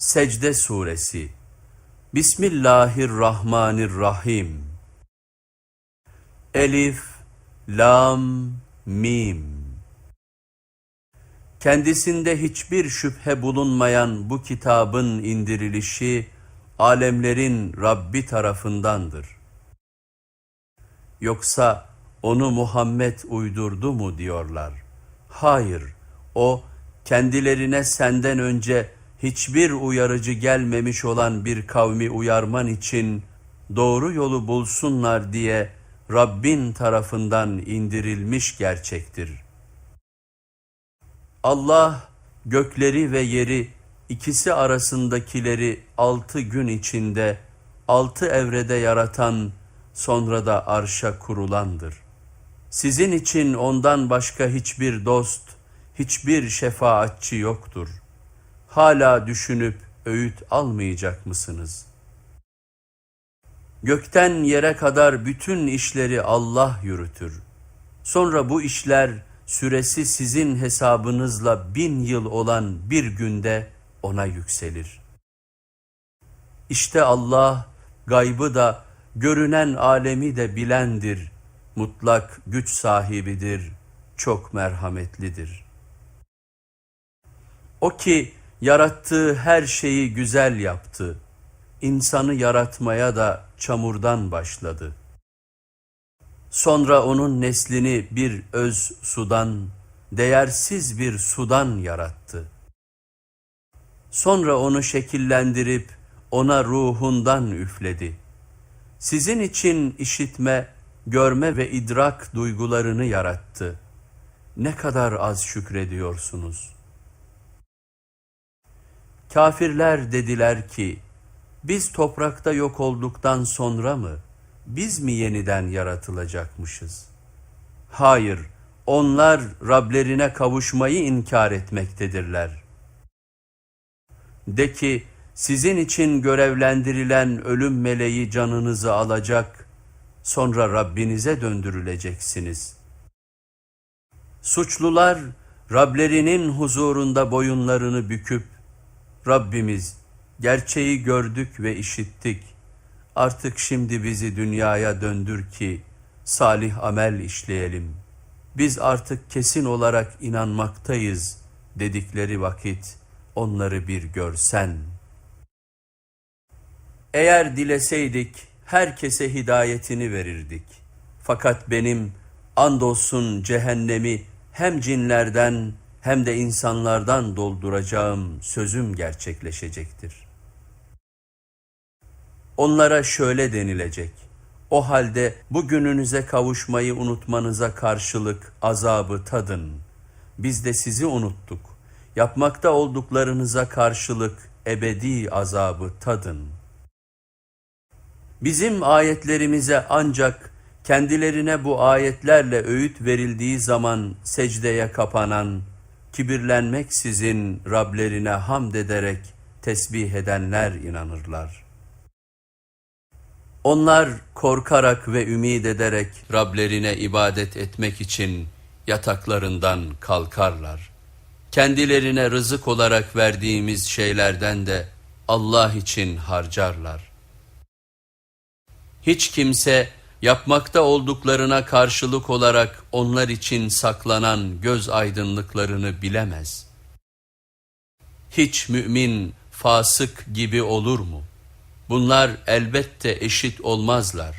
Secde Suresi Bismillahirrahmanirrahim Elif, Lam, Mim Kendisinde hiçbir şüphe bulunmayan bu kitabın indirilişi, alemlerin Rabbi tarafındandır. Yoksa onu Muhammed uydurdu mu diyorlar. Hayır, o kendilerine senden önce hiçbir uyarıcı gelmemiş olan bir kavmi uyarman için doğru yolu bulsunlar diye Rabbin tarafından indirilmiş gerçektir. Allah gökleri ve yeri ikisi arasındakileri altı gün içinde altı evrede yaratan sonra da arşa kurulandır. Sizin için ondan başka hiçbir dost, hiçbir şefaatçi yoktur. Hala düşünüp öğüt almayacak mısınız? Gökten yere kadar bütün işleri Allah yürütür. Sonra bu işler süresi sizin hesabınızla bin yıl olan bir günde ona yükselir. İşte Allah gaybı da görünen alemi de bilendir, mutlak güç sahibidir, çok merhametlidir. O ki yarattığı her şeyi güzel yaptı, insanı yaratmaya da çamurdan başladı. Sonra onun neslini bir öz sudan, değersiz bir sudan yarattı. Sonra onu şekillendirip ona ruhundan üfledi. Sizin için işitme, görme ve idrak duygularını yarattı. Ne kadar az şükrediyorsunuz. Kafirler dediler ki, biz toprakta yok olduktan sonra mı, biz mi yeniden yaratılacakmışız? Hayır, onlar Rablerine kavuşmayı inkar etmektedirler. De ki, sizin için görevlendirilen ölüm meleği canınızı alacak, sonra Rabbinize döndürüleceksiniz. Suçlular, Rablerinin huzurunda boyunlarını büküp, Rabbimiz, gerçeği gördük ve işittik. Artık şimdi bizi dünyaya döndür ki, salih amel işleyelim. Biz artık kesin olarak inanmaktayız dedikleri vakit, onları bir görsen. Eğer dileseydik, herkese hidayetini verirdik. Fakat benim andolsun cehennemi hem cinlerden hem de insanlardan dolduracağım sözüm gerçekleşecektir. Onlara şöyle denilecek, o halde bugününüze kavuşmayı unutmanıza karşılık azabı tadın. Biz de sizi unuttuk. Yapmakta olduklarınıza karşılık ebedi azabı tadın. Bizim ayetlerimize ancak kendilerine bu ayetlerle öğüt verildiği zaman secdeye kapanan, kibirlenmeksizin Rablerine hamd ederek tesbih edenler inanırlar. Onlar korkarak ve ümid ederek Rablerine ibadet etmek için yataklarından kalkarlar. Kendilerine rızık olarak verdiğimiz şeylerden de Allah için harcarlar. Hiç kimse yapmakta olduklarına karşılık olarak onlar için saklanan göz aydınlıklarını bilemez. Hiç mümin fasık gibi olur mu? Bunlar elbette eşit olmazlar.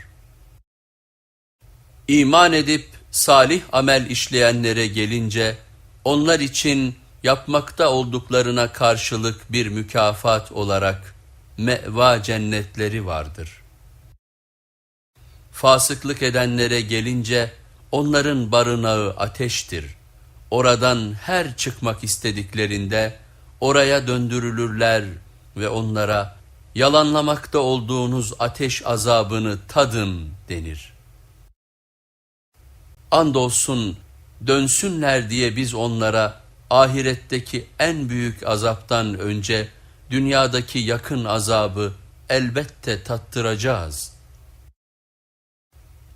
İman edip salih amel işleyenlere gelince onlar için yapmakta olduklarına karşılık bir mükafat olarak meva cennetleri vardır.'' Fasıklık edenlere gelince onların barınağı ateştir. Oradan her çıkmak istediklerinde oraya döndürülürler ve onlara yalanlamakta olduğunuz ateş azabını tadın denir. Andolsun dönsünler diye biz onlara ahiretteki en büyük azaptan önce dünyadaki yakın azabı elbette tattıracağız.''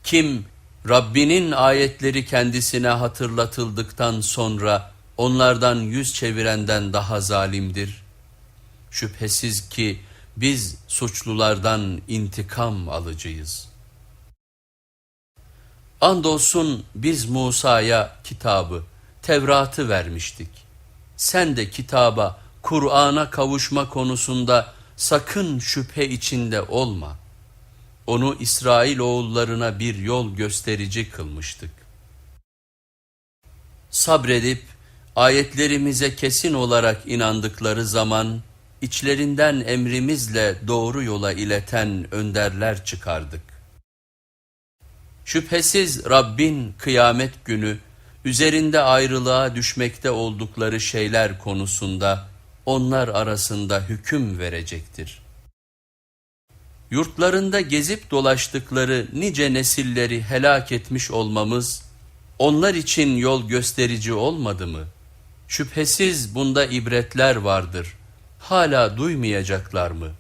Kim Rabbinin ayetleri kendisine hatırlatıldıktan sonra onlardan yüz çevirenden daha zalimdir. Şüphesiz ki biz suçlulardan intikam alıcıyız. Andolsun biz Musa'ya kitabı, Tevrat'ı vermiştik. Sen de kitaba, Kur'an'a kavuşma konusunda sakın şüphe içinde olma. Onu İsrail oğullarına bir yol gösterici kılmıştık. Sabredip ayetlerimize kesin olarak inandıkları zaman içlerinden emrimizle doğru yola ileten önderler çıkardık. Şüphesiz Rabbin kıyamet günü üzerinde ayrılığa düşmekte oldukları şeyler konusunda onlar arasında hüküm verecektir. Yurtlarında gezip dolaştıkları nice nesilleri helak etmiş olmamız, onlar için yol gösterici olmadı mı? Şüphesiz bunda ibretler vardır. Hala duymayacaklar mı?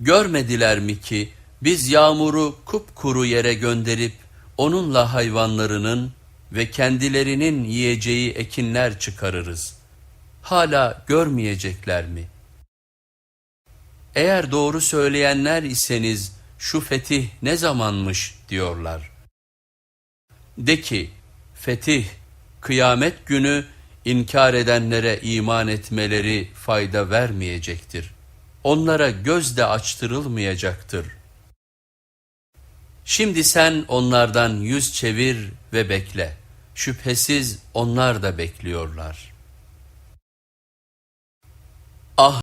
Görmediler mi ki biz yağmuru kupkuru yere gönderip onunla hayvanlarının ve kendilerinin yiyeceği ekinler çıkarırız. Hala görmeyecekler mi? Eğer doğru söyleyenler iseniz şu fetih ne zamanmış diyorlar. De ki, fetih, kıyamet günü inkar edenlere iman etmeleri fayda vermeyecektir. Onlara göz de açtırılmayacaktır. Şimdi sen onlardan yüz çevir ve bekle. Şüphesiz onlar da bekliyorlar.''